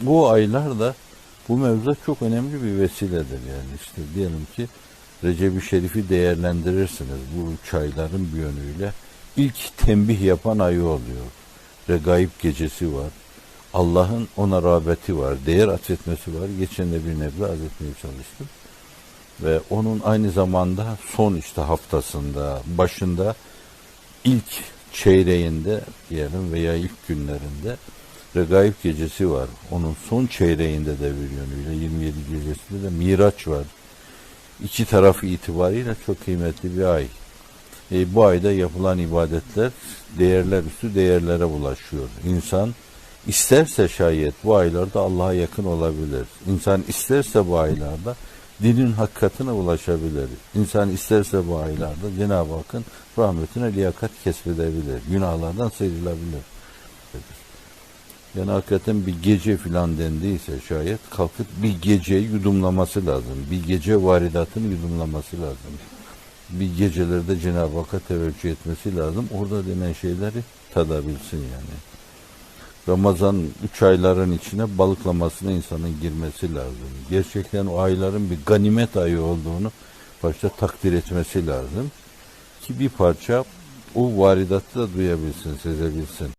bu aylar da bu mevzuda çok önemli bir vesiledir yani işte diyelim ki Recep-i Şerif'i değerlendirirsiniz bu üç ayların bir yönüyle ilk tembih yapan ayı oluyor. Regaib gecesi var. Allah'ın ona rağbeti var, değer atfetmesi var. Geçen de bir nebze arz etmeye çalıştım. Ve onun aynı zamanda son işte haftasında, başında ilk çeyreğinde diyelim veya ilk günlerinde Regaib gecesi var. Onun son çeyreğinde de bir yönüyle 27 gecesinde de Miraç var. İki tarafı itibariyle çok kıymetli bir ay. E, bu ayda yapılan ibadetler değerler üstü değerlere bulaşıyor. İnsan isterse şayet bu aylarda Allah'a yakın olabilir. İnsan isterse bu aylarda dinin hakikatine ulaşabilir. İnsan isterse bu aylarda Cenab-ı Hakk'ın rahmetine liyakat kesbedebilir. Günahlardan sıyrılabilir. Yani hakikaten bir gece filan dendiyse şayet kalkıp bir geceyi yudumlaması lazım. Bir gece varidatını yudumlaması lazım. Bir gecelerde Cenab-ı Hakk'a teveccüh etmesi lazım. Orada denen şeyleri tadabilsin yani. Ramazan üç ayların içine balıklamasına insanın girmesi lazım. Gerçekten o ayların bir ganimet ayı olduğunu başta takdir etmesi lazım. Ki bir parça o varidatı da duyabilsin, sezebilsin.